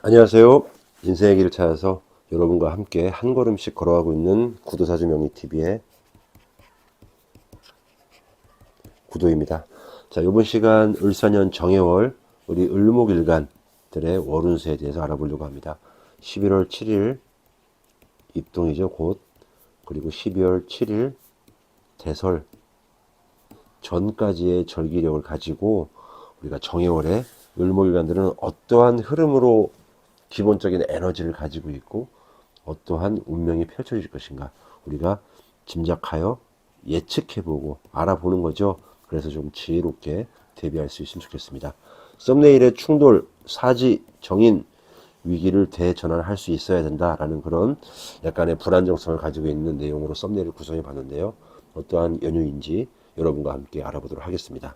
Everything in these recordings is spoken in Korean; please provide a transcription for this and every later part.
안녕하세요. 인생의 길을 찾아서 여러분과 함께 한 걸음씩 걸어가고 있는 구도사주 명리TV의 구도입니다. 자, 이번 시간 을사년 정해월 우리 을목일간들의 월운세에 대해서 알아보려고 합니다. 11월 7일 입동이죠, 곧. 그리고 12월 7일 대설 전까지의 절기력을 가지고 우리가 정해월에 을목일간들은 어떠한 흐름으로 기본적인 에너지를 가지고 있고 어떠한 운명이 펼쳐질 것인가 우리가 짐작하여 예측해보고 알아보는 거죠. 그래서 좀 지혜롭게 대비할 수 있으면 좋겠습니다. 썸네일의 충돌, 사지, 정인, 위기를 대전환할 수 있어야 된다라는 그런 약간의 불안정성을 가지고 있는 내용으로 썸네일을 구성해 봤는데요. 어떠한 연유인지 여러분과 함께 알아보도록 하겠습니다.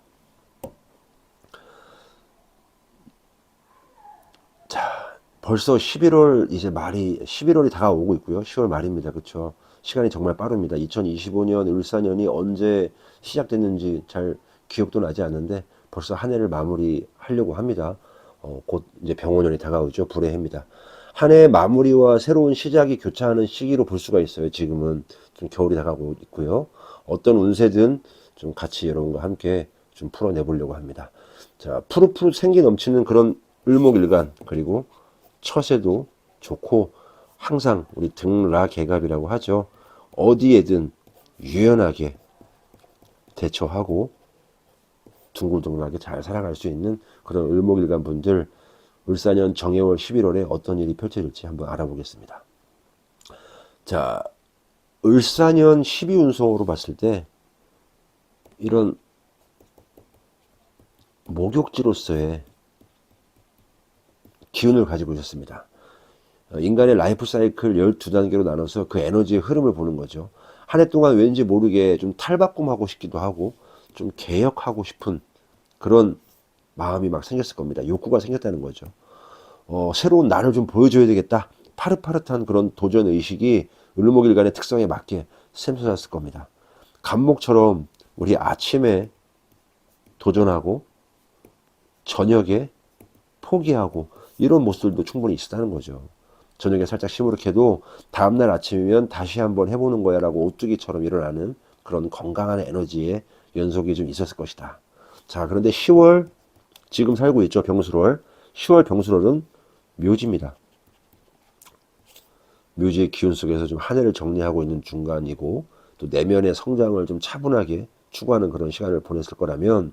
벌써 11월 이제 말이 11월이 다가오고 있고요. 10월 말입니다. 그렇죠? 시간이 정말 빠릅니다. 2025년 을사년이 언제 시작됐는지 잘 기억도 나지 않는데 벌써 한 해를 마무리하려고 합니다. 어, 곧 이제 병원년이 다가오죠. 불의 해입니다. 한 해의 마무리와 새로운 시작이 교차하는 시기로 볼 수가 있어요. 지금은 좀 겨울이 다가오고 있고요. 어떤 운세든 좀 같이 여러분과 함께 좀 풀어내 보려고 합니다. 자, 푸릇푸릇 생기 넘치는 그런 을목일간 그리고 처세도 좋고 항상 우리 등라개갑이라고 하죠. 어디에든 유연하게 대처하고 둥글둥글하게 잘 살아갈 수 있는 그런 을목일간 분들 을사년 정해월 11월에 어떤 일이 펼쳐질지 한번 알아보겠습니다. 자, 을사년 12운송으로 봤을 때 이런 목욕지로서의 기운을 가지고 있었습니다. 어, 인간의 라이프 사이클 12단계로 나눠서 그 에너지의 흐름을 보는 거죠. 한 해 동안 왠지 모르게 좀 탈바꿈하고 싶기도 하고 좀 개혁하고 싶은 그런 마음이 막 생겼을 겁니다. 욕구가 생겼다는 거죠. 어, 새로운 나를 좀 보여줘야 되겠다. 파릇파릇한 그런 도전 의식이 을목일간의 특성에 맞게 샘솟았을 겁니다. 감목처럼 우리 아침에 도전하고 저녁에 포기하고 이런 모습들도 충분히 있었다는 거죠. 저녁에 살짝 시무룩해도 다음날 아침이면 다시 한번 해보는 거야 라고 오뚜기처럼 일어나는 그런 건강한 에너지의 연속이 좀 있었을 것이다. 자, 그런데 10월, 지금 살고 있죠. 병수월. 10월 병수월은 묘지입니다. 묘지의 기운 속에서 좀 한 해를 정리하고 있는 중간이고 또 내면의 성장을 좀 차분하게 추구하는 그런 시간을 보냈을 거라면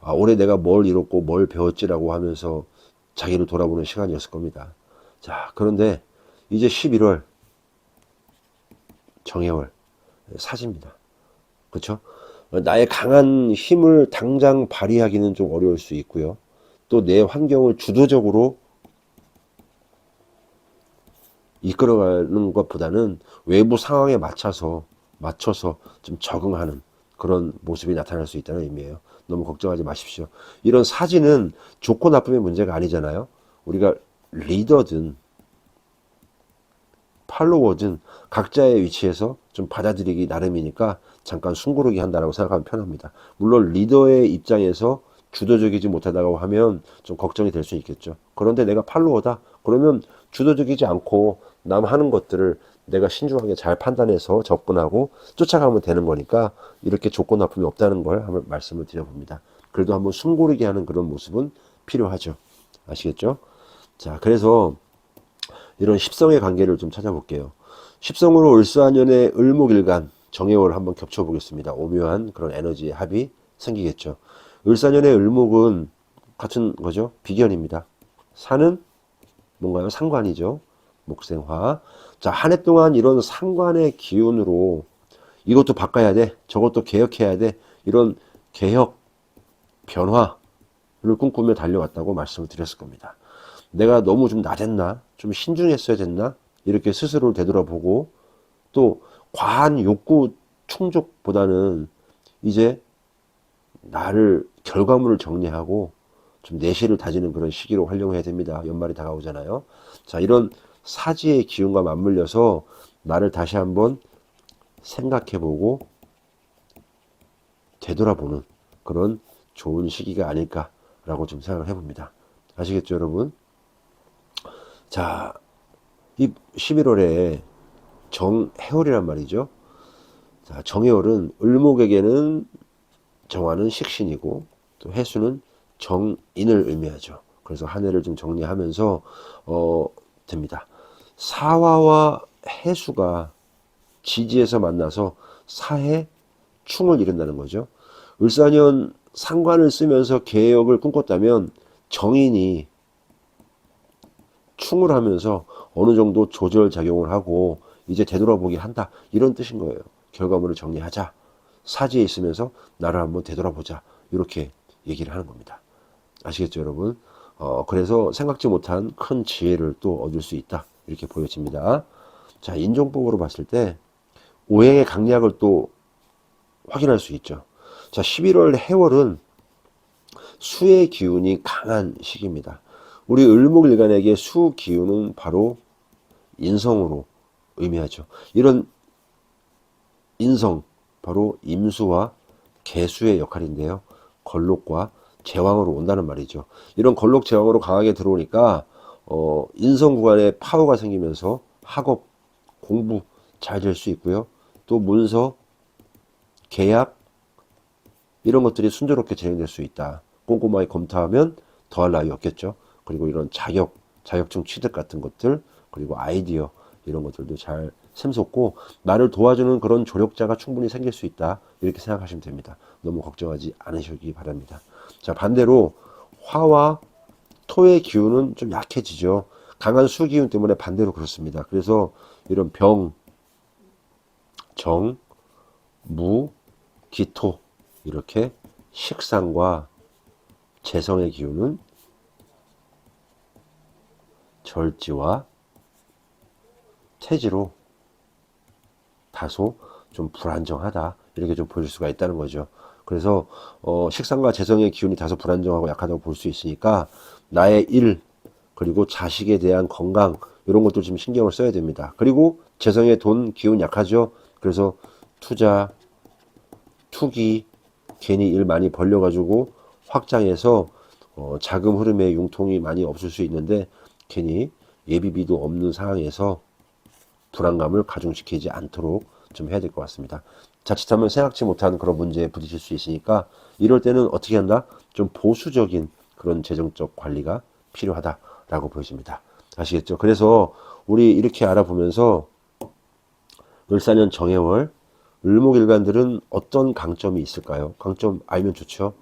아, 올해 내가 뭘 이뤘고 뭘 배웠지라고 하면서 자기를 돌아보는 시간이었을 겁니다. 자, 그런데 이제 11월 정해월 사지입니다. 그렇죠? 나의 강한 힘을 당장 발휘하기는 좀 어려울 수 있고요. 또 내 환경을 주도적으로 이끌어가는 것보다는 외부 상황에 맞춰서 맞춰서 좀 적응하는 그런 모습이 나타날 수 있다는 의미예요. 너무 걱정하지 마십시오. 이런 사진은 좋고 나쁨의 문제가 아니잖아요. 우리가 리더든 팔로워든 각자의 위치에서 좀 받아들이기 나름이니까 잠깐 숨고르기 한다라고 생각하면 편합니다. 물론 리더의 입장에서 주도적이지 못하다고 하면 좀 걱정이 될 수 있겠죠. 그런데 내가 팔로워다? 그러면 주도적이지 않고 남 하는 것들을 내가 신중하게 잘 판단해서 접근하고 쫓아가면 되는 거니까 이렇게 조건 나쁨이 없다는 걸 한번 말씀을 드려봅니다. 그래도 한번 숨 고르게 하는 그런 모습은 필요하죠. 아시겠죠? 자, 그래서 이런 십성의 관계를 좀 찾아볼게요. 십성으로 을수한년의 을목일간 정해월 한번 겹쳐보겠습니다. 오묘한 그런 에너지의 합이 생기겠죠. 을사년의 을목은 같은 거죠. 비견입니다. 산은 뭔가요? 상관이죠. 목생화. 자, 한 해 동안 이런 상관의 기운으로 이것도 바꿔야 돼. 저것도 개혁해야 돼. 이런 개혁, 변화를 꿈꾸며 달려왔다고 말씀을 드렸을 겁니다. 내가 너무 좀 나댔나? 좀 신중했어야 됐나? 이렇게 스스로를 되돌아보고 또 과한 욕구 충족보다는 이제 나를 결과물을 정리하고 좀 내실을 다지는 그런 시기로 활용해야 됩니다. 연말이 다가오잖아요. 자, 이런 사지의 기운과 맞물려서 나를 다시 한번 생각해보고 되돌아보는 그런 좋은 시기가 아닐까라고 좀 생각을 해봅니다. 아시겠죠, 여러분? 자, 이 11월에 정해월이란 말이죠. 자, 정해월은 을목에게는 정화는 식신이고 또 해수는 정인을 의미하죠. 그래서 한 해를 좀 정리하면서 어 됩니다. 사화와 해수가 지지에서 만나서 사해 충을 이룬다는 거죠. 을사년 상관을 쓰면서 개혁을 꿈꿨다면 정인이 충을 하면서 어느 정도 조절 작용을 하고 이제 되돌아보기 한다 이런 뜻인 거예요. 결과물을 정리하자. 사지에 있으면서 나를 한번 되돌아보자. 이렇게 얘기를 하는 겁니다. 아시겠죠, 여러분? 어, 그래서 생각지 못한 큰 지혜를 또 얻을 수 있다. 이렇게 보여집니다. 자, 인종법으로 봤을 때 오행의 강약을 또 확인할 수 있죠. 자, 11월 해월은 수의 기운이 강한 시기입니다. 우리 을목일간에게 수 기운은 바로 인성으로 의미하죠. 이런 인성, 바로 임수와 개수의 역할인데요. 걸록과 제왕으로 온다는 말이죠. 이런 걸록 제왕으로 강하게 들어오니까 어, 인성 구간에 파워가 생기면서 학업, 공부 잘 될 수 있고요. 또 문서, 계약 이런 것들이 순조롭게 진행될 수 있다. 꼼꼼하게 검토하면 더할 나위 없겠죠. 그리고 이런 자격, 자격증 취득 같은 것들 그리고 아이디어 이런 것들도 잘 샘솟고 나를 도와주는 그런 조력자가 충분히 생길 수 있다 이렇게 생각하시면 됩니다. 너무 걱정하지 않으시기 바랍니다. 자 반대로 화와 토의 기운은 좀 약해지죠. 강한 수 기운 때문에 반대로 그렇습니다. 그래서 이런 병, 정, 무, 기토 이렇게 식상과 재성의 기운은 절지와 태지로 다소 좀 불안정하다 이렇게 좀 보일 수가 있다는 거죠. 그래서 어, 식상과 재성의 기운이 다소 불안정하고 약하다고 볼 수 있으니까 나의 일 그리고 자식에 대한 건강 이런 것도 좀 신경을 써야 됩니다. 그리고 재성의 돈 기운 약하죠. 그래서 투자, 투기 괜히 일 많이 벌려가지고 확장해서 어, 자금 흐름에 융통이 많이 없을 수 있는데 괜히 예비비도 없는 상황에서 불안감을 가중시키지 않도록 좀 해야 될 것 같습니다. 자칫하면 생각지 못한 그런 문제에 부딪힐 수 있으니까 이럴 때는 어떻게 한다? 좀 보수적인 그런 재정적 관리가 필요하다라고 보여집니다. 아시겠죠? 그래서 우리 이렇게 알아보면서 을사년 정해월 을목일간들은 어떤 강점이 있을까요? 강점 알면 좋죠.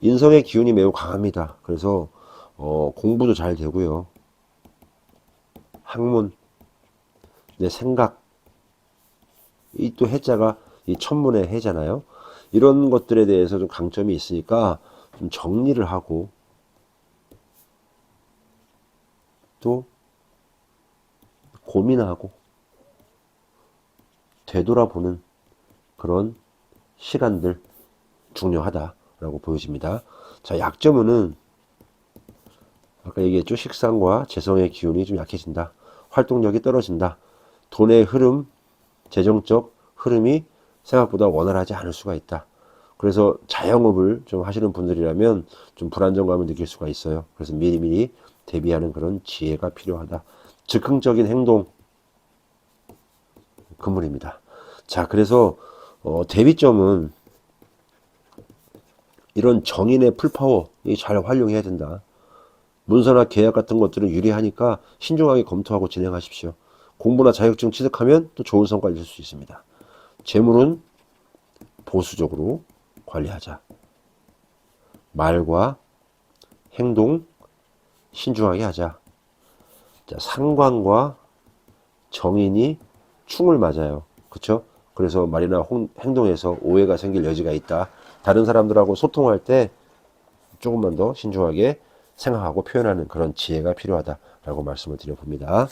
인성의 기운이 매우 강합니다. 그래서 어, 공부도 잘 되고요. 학문, 내 생각, 이 또 해자가 이 천문의 해잖아요. 이런 것들에 대해서 좀 강점이 있으니까 좀 정리를 하고 또 고민하고 되돌아보는 그런 시간들 중요하다라고 보여집니다. 자, 약점은 아까 얘기했죠. 식상과 재성의 기운이 좀 약해진다. 활동력이 떨어진다. 돈의 흐름, 재정적 흐름이 생각보다 원활하지 않을 수가 있다. 그래서 자영업을 좀 하시는 분들이라면 좀 불안정감을 느낄 수가 있어요. 그래서 미리미리 대비하는 그런 지혜가 필요하다. 즉흥적인 행동, 그물입니다. 자, 그래서 어, 대비점은 이런 정인의 풀파워 잘 활용해야 된다. 문서나 계약 같은 것들은 유리하니까 신중하게 검토하고 진행하십시오. 공부나 자격증 취득하면 또 좋은 성과를 낼수 있습니다. 재물은 보수적으로 관리하자. 말과 행동 신중하게 하자. 자, 상관과 정인이 충을 맞아요. 그쵸? 그래서 말이나 홍, 행동에서 오해가 생길 여지가 있다. 다른 사람들하고 소통할 때 조금만 더 신중하게 생각하고 표현하는 그런 지혜가 필요하다라고 말씀을 드려봅니다.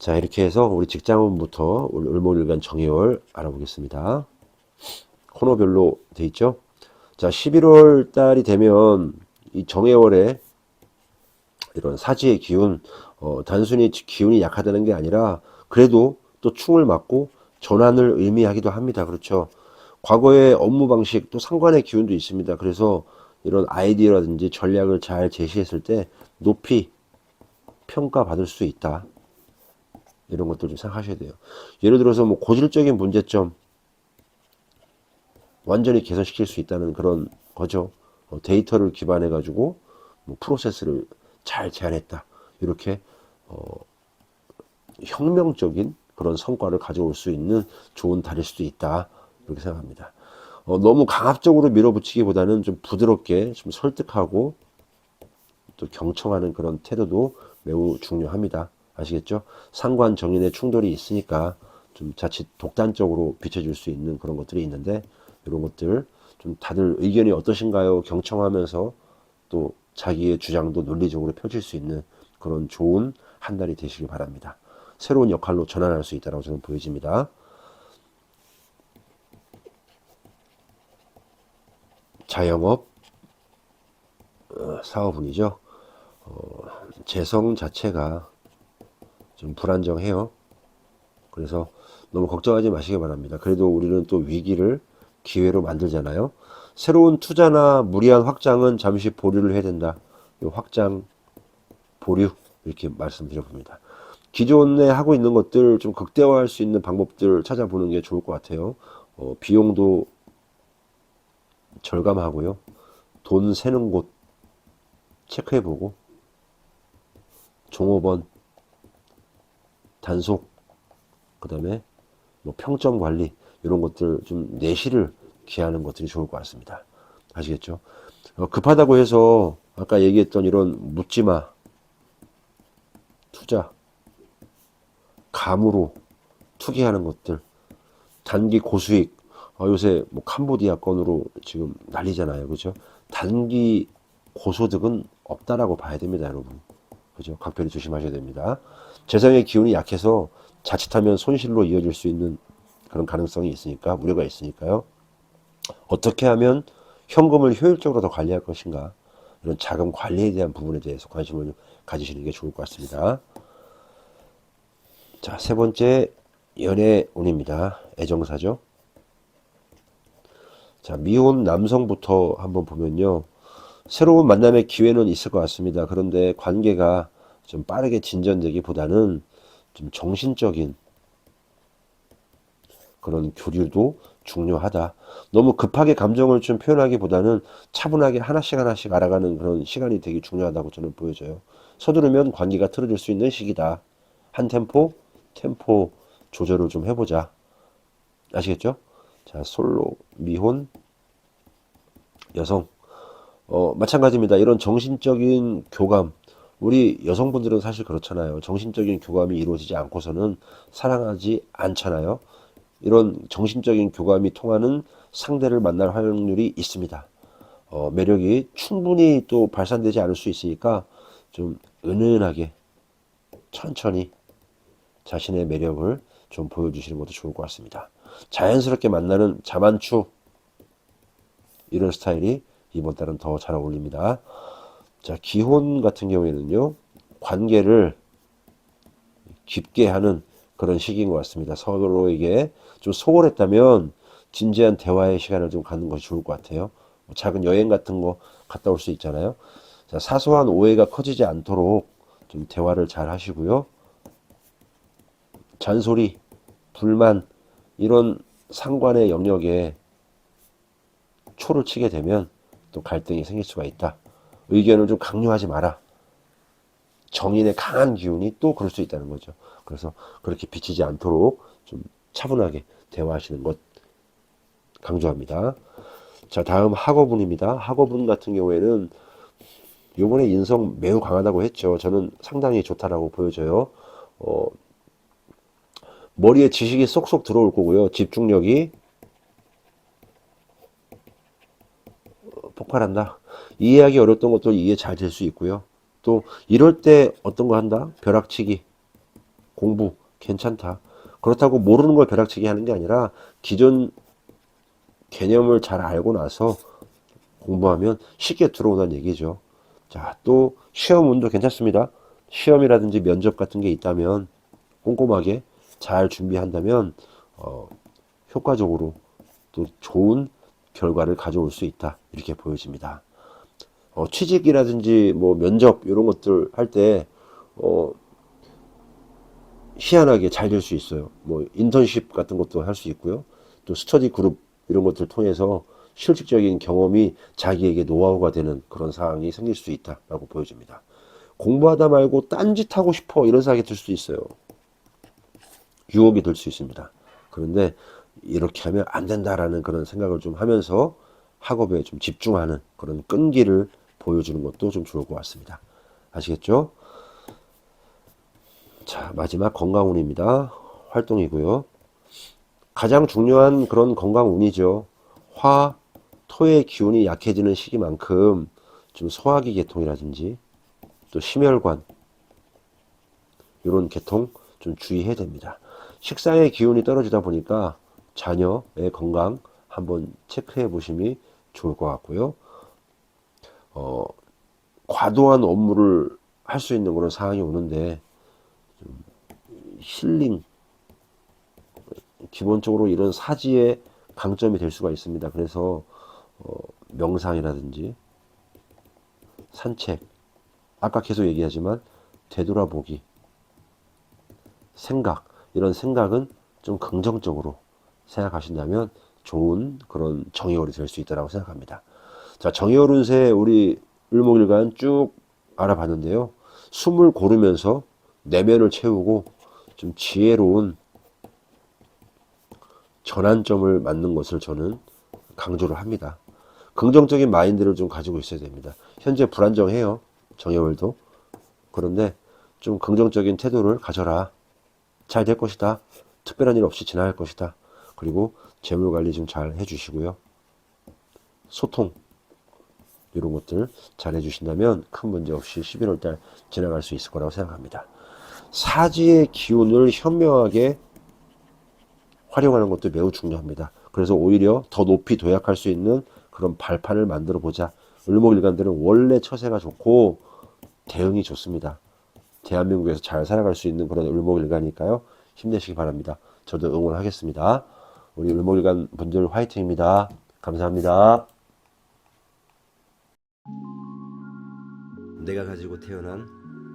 자, 이렇게 해서 우리 직장운부터 을목일간 정의월 알아보겠습니다. 코너별로 돼 있죠? 자, 11월 달이 되면 이 정해월에 이런 사지의 기운, 어, 단순히 기운이 약하다는 게 아니라 그래도 또 충을 맞고 전환을 의미하기도 합니다. 그렇죠? 과거의 업무 방식 또 상관의 기운도 있습니다. 그래서 이런 아이디어라든지 전략을 잘 제시했을 때 높이 평가받을 수 있다. 이런 것들 좀 생각하셔야 돼요. 예를 들어서 뭐 고질적인 문제점 완전히 개선시킬 수 있다는 그런 거죠. 어, 데이터를 기반해 가지고 뭐 프로세스를 잘 제안했다. 이렇게 어, 혁명적인 그런 성과를 가져올 수 있는 좋은 달일 수도 있다. 이렇게 생각합니다. 어, 너무 강압적으로 밀어붙이기보다는 좀 부드럽게 좀 설득하고 또 경청하는 그런 태도도 매우 중요합니다. 아시겠죠? 상관 정인의 충돌이 있으니까 좀 자칫 독단적으로 비춰줄 수 있는 그런 것들이 있는데 이런 것들 좀 다들 의견이 어떠신가요? 경청하면서 또 자기의 주장도 논리적으로 펼칠 수 있는 그런 좋은 한 달이 되시길 바랍니다. 새로운 역할로 전환할 수 있다고 저는 보여집니다. 자영업 어, 사업운이죠. 어, 재성 자체가 좀 불안정해요. 그래서 너무 걱정하지 마시기 바랍니다. 그래도 우리는 또 위기를 기회로 만들잖아요. 새로운 투자나 무리한 확장은 잠시 보류를 해야 된다. 이 확장, 보류 이렇게 말씀드려봅니다. 기존에 하고 있는 것들 좀 극대화할 수 있는 방법들 찾아보는 게 좋을 것 같아요. 어, 비용도 절감하고요. 돈 세는 곳 체크해보고 종업원 단속 그 다음에 뭐 평점 관리 이런 것들 좀 내실을 기하는 것들이 좋을 것 같습니다. 아시겠죠? 어, 급하다고 해서 아까 얘기했던 이런 묻지마 투자 감으로 투기하는 것들 단기 고수익. 어, 요새 뭐 캄보디아 건으로 지금 난리잖아요. 그죠? 단기 고소득은 없다라고 봐야 됩니다 여러분. 그죠? 각별히 조심하셔야 됩니다 재정의 기운이 약해서 자칫하면 손실로 이어질 수 있는 그런 가능성이 있으니까 우려가 있으니까요 어떻게 하면 현금을 효율적으로 더 관리할 것인가 이런 자금 관리에 대한 부분에 대해서 관심을 가지시는 게 좋을 것 같습니다. 자, 세 번째 연애 운입니다. 애정사죠. 자, 미혼 남성부터 한번 보면요. 새로운 만남의 기회는 있을 것 같습니다. 그런데 관계가 좀 빠르게 진전되기보다는 좀 정신적인 그런 교류도 중요하다. 너무 급하게 감정을 좀 표현하기보다는 차분하게 하나씩 하나씩 알아가는 그런 시간이 되게 중요하다고 저는 보여져요. 서두르면 관계가 틀어질 수 있는 시기다. 한 템포, 템포 조절을 좀 해보자. 아시겠죠? 자, 솔로, 미혼, 여성. 어, 마찬가지입니다. 이런 정신적인 교감. 우리 여성분들은 사실 그렇잖아요. 정신적인 교감이 이루어지지 않고서는 사랑하지 않잖아요. 이런 정신적인 교감이 통하는 상대를 만날 확률이 있습니다. 어, 매력이 충분히 또 발산되지 않을 수 있으니까 좀 은은하게 천천히 자신의 매력을 좀 보여주시는 것도 좋을 것 같습니다. 자연스럽게 만나는 자만추 이런 스타일이 이번 달은 더 잘 어울립니다. 자, 기혼 같은 경우에는요, 관계를 깊게 하는 그런 시기인 것 같습니다. 서로에게 좀 소홀했다면 진지한 대화의 시간을 좀 갖는 것이 좋을 것 같아요. 뭐 작은 여행 같은 거 갔다 올 수 있잖아요. 자, 사소한 오해가 커지지 않도록 좀 대화를 잘 하시고요. 잔소리, 불만, 이런 상관의 영역에 초를 치게 되면 또 갈등이 생길 수가 있다. 의견을 좀 강요하지 마라. 정인의 강한 기운이 또 그럴 수 있다는 거죠. 그래서 그렇게 비치지 않도록 좀 차분하게 대화하시는 것 강조합니다. 자, 다음 학어분입니다. 학어분 같은 경우에는 요번에 인성 매우 강하다고 했죠. 저는 상당히 좋다라고 보여져요. 어, 머리에 지식이 쏙쏙 들어올 거고요. 집중력이 폭발한다. 이해하기 어렸던 것도 이해 잘 될 수 있고요. 또 이럴 때 어떤 거 한다? 벼락치기, 공부 괜찮다. 그렇다고 모르는 걸 벼락치기 하는 게 아니라 기존 개념을 잘 알고 나서 공부하면 쉽게 들어오는 얘기죠. 자, 또 시험 운도 괜찮습니다. 시험이라든지 면접 같은 게 있다면 꼼꼼하게 잘 준비한다면 어, 효과적으로 또 좋은 결과를 가져올 수 있다. 이렇게 보여집니다. 어, 취직이라든지 뭐 면접 이런 것들 할 때 어, 희한하게 잘 될 수 있어요. 뭐 인턴십 같은 것도 할 수 있고요. 또 스터디 그룹 이런 것들 통해서 실질적인 경험이 자기에게 노하우가 되는 그런 상황이 생길 수 있다라고 보여집니다. 공부하다 말고 딴짓 하고 싶어 이런 생각이 들 수도 있어요. 유혹이 될 수 있습니다. 그런데 이렇게 하면 안 된다라는 그런 생각을 좀 하면서 학업에 좀 집중하는 그런 끈기를 보여주는 것도 좀 좋을 것 같습니다. 아시겠죠? 자, 마지막 건강운입니다. 활동이고요. 가장 중요한 그런 건강운이죠. 화, 토의 기운이 약해지는 시기만큼 좀 소화기 계통이라든지 또 심혈관 이런 계통 좀 주의해야 됩니다. 식상의 기운이 떨어지다 보니까 자녀의 건강 한번 체크해 보심이 좋을 것 같고요. 어, 과도한 업무를 할 수 있는 그런 상황이 오는데 좀 힐링 기본적으로 이런 사지의 강점이 될 수가 있습니다. 그래서 어, 명상이라든지 산책 아까 계속 얘기하지만 되돌아보기 생각 이런 생각은 좀 긍정적으로 생각하신다면 좋은 그런 정의월이 될 수 있다고 생각합니다. 자, 정의월 운세 우리 을목일간 쭉 알아봤는데요. 숨을 고르면서 내면을 채우고 좀 지혜로운 전환점을 맞는 것을 저는 강조를 합니다. 긍정적인 마인드를 좀 가지고 있어야 됩니다. 현재 불안정해요. 정혜월도. 그런데 좀 긍정적인 태도를 가져라. 잘 될 것이다. 특별한 일 없이 지나갈 것이다. 그리고 재물 관리 좀 잘 해주시고요. 소통 이런 것들 잘 해주신다면 큰 문제 없이 11월 달 지나갈 수 있을 거라고 생각합니다. 사지의 기운을 현명하게 활용하는 것도 매우 중요합니다. 그래서 오히려 더 높이 도약할 수 있는 그런 발판을 만들어 보자. 을목일간들은 원래 처세가 좋고 대응이 좋습니다. 대한민국에서 잘 살아갈 수 있는 그런 을목일간이니까요. 힘내시기 바랍니다. 저도 응원하겠습니다. 우리 을목일간 분들 화이팅입니다. 감사합니다. 내가 가지고 태어난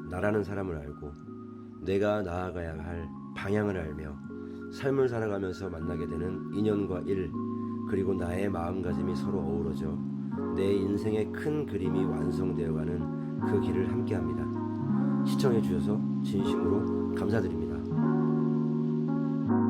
나라는 사람을 알고 내가 나아가야 할 방향을 알며 삶을 살아가면서 만나게 되는 인연과 일 그리고 나의 마음가짐이 서로 어우러져 내 인생의 큰 그림이 완성되어가는 그 길을 함께합니다. 시청해 주셔서 진심으로 감사드립니다.